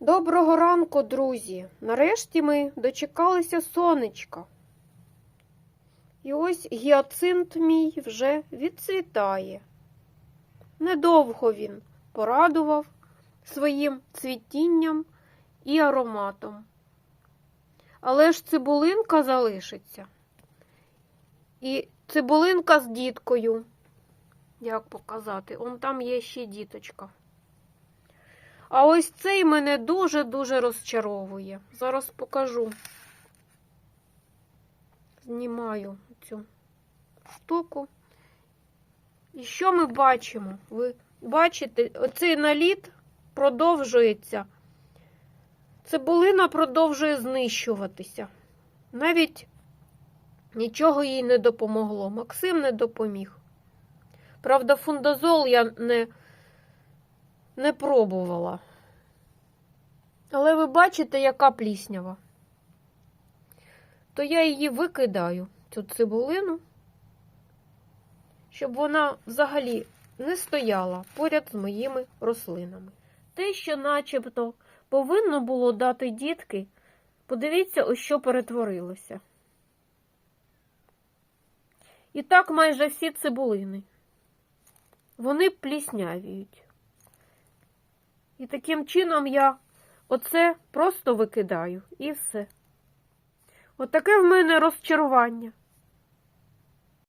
Доброго ранку, друзі! Нарешті ми дочекалися сонечка. І ось гіацинт мій вже відцвітає. Недовго він порадував своїм цвітінням і ароматом. Але ж цибулинка залишиться. І цибулинка з діткою. Як показати? Он там є ще діточка. А ось цей мене дуже-дуже розчаровує. Зараз покажу. Знімаю цю штуку. І що ми бачимо? Ви бачите, оцей наліт продовжується. Цибулина продовжує знищуватися. Навіть нічого їй не допомогло. Максим не допоміг. Правда, фундазол я не не пробувала. Але ви бачите, яка пліснява. То я її викидаю, цю цибулину, щоб вона взагалі не стояла поряд з моїми рослинами. Те, що начебто повинно було дати дітки, подивіться, ось що перетворилося. І так майже всі цибулини. Вони пліснявіють. І таким чином я оце просто викидаю і все. Отаке в мене розчарування.